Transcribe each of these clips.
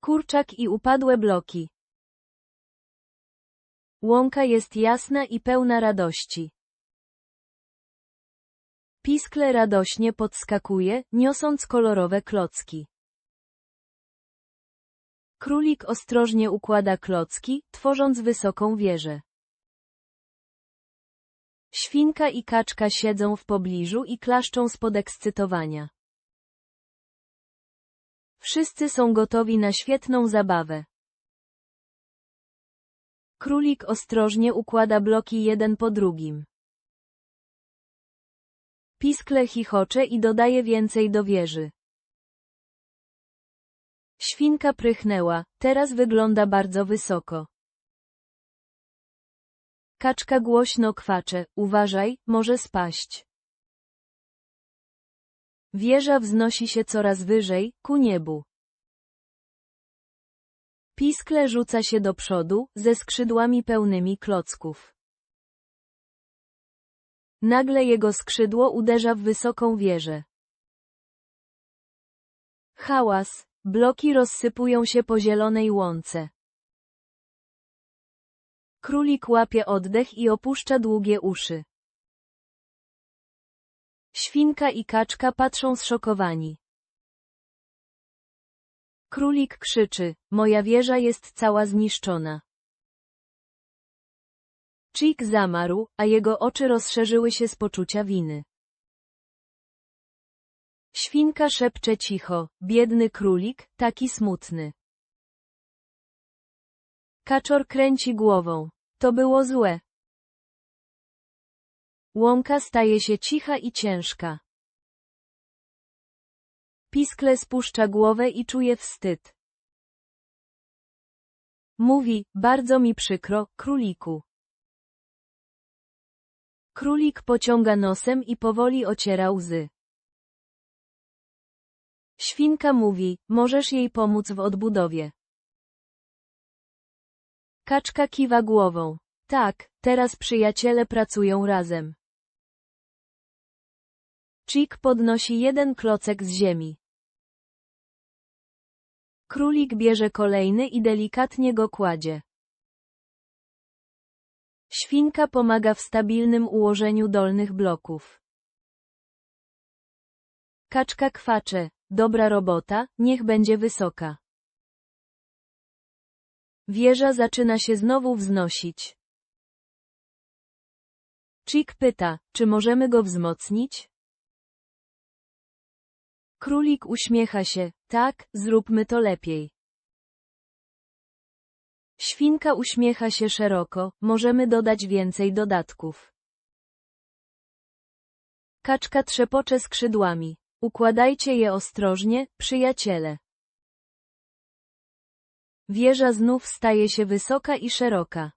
Kurczak i upadłe bloki. Łąka jest jasna i pełna radości. Piskle radośnie podskakuje, niosąc kolorowe klocki. Królik ostrożnie układa klocki, tworząc wysoką wieżę. Świnka i kaczka siedzą w pobliżu i klaszczą z podekscytowania. Wszyscy są gotowi na świetną zabawę. Królik ostrożnie układa bloki jeden po drugim. Piskle chichocze i dodaje więcej do wieży. Świnka prychnęła, teraz wygląda bardzo wysoko. Kaczka głośno kwacze, uważaj, może spaść. Wieża wznosi się coraz wyżej, ku niebu. Piskle rzuca się do przodu, ze skrzydłami pełnymi klocków. Nagle jego skrzydło uderza w wysoką wieżę. Hałas, bloki rozsypują się po zielonej łące. Królik łapie oddech i opuszcza długie uszy. Świnka i kaczka patrzą zszokowani. Królik krzyczy, moja wieża jest cała zniszczona. Chick zamarł, a jego oczy rozszerzyły się z poczucia winy. Świnka szepcze cicho, biedny królik, taki smutny. Kaczor kręci głową. To było złe. Łąka staje się cicha i ciężka. Piskle spuszcza głowę i czuje wstyd. Mówi, bardzo mi przykro, króliku. Królik pociąga nosem i powoli ociera łzy. Świnka mówi, możesz jej pomóc w odbudowie. Kaczka kiwa głową. Tak, teraz przyjaciele pracują razem. Chick podnosi jeden klocek z ziemi. Królik bierze kolejny i delikatnie go kładzie. Świnka pomaga w stabilnym ułożeniu dolnych bloków. Kaczka kwacze, dobra robota, niech będzie wysoka. Wieża zaczyna się znowu wznosić. Chick pyta, czy możemy go wzmocnić? Królik uśmiecha się, tak, zróbmy to lepiej. Świnka uśmiecha się szeroko, możemy dodać więcej dodatków. Kaczka trzepocze skrzydłami. Układajcie je ostrożnie, przyjaciele. Wieża znów staje się wysoka i szeroka.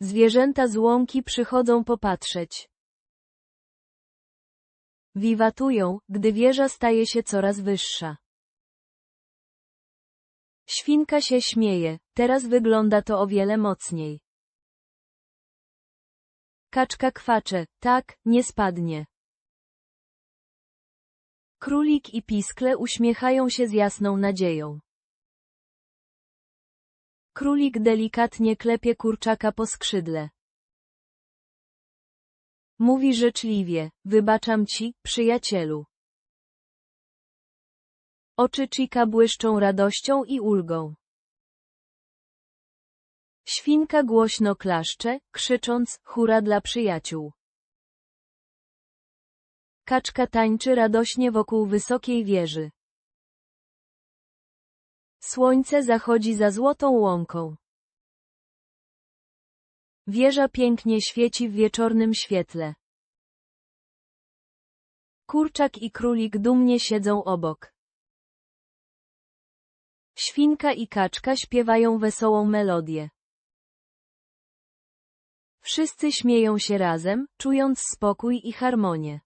Zwierzęta z łąki przychodzą popatrzeć. Wiwatują, gdy wieża staje się coraz wyższa. Świnka się śmieje, teraz wygląda to o wiele mocniej. Kaczka kwacze, tak, nie spadnie. Królik i piskle uśmiechają się z jasną nadzieją. Królik delikatnie klepie kurczaka po skrzydle. Mówi życzliwie, wybaczam ci, przyjacielu. Oczy Chika błyszczą radością i ulgą. Świnka głośno klaszcze, krzycząc, hura dla przyjaciół. Kaczka tańczy radośnie wokół wysokiej wieży. Słońce zachodzi za złotą łąką. Wieża pięknie świeci w wieczornym świetle. Kurczak i królik dumnie siedzą obok. Świnka i kaczka śpiewają wesołą melodię. Wszyscy śmieją się razem, czując spokój i harmonię.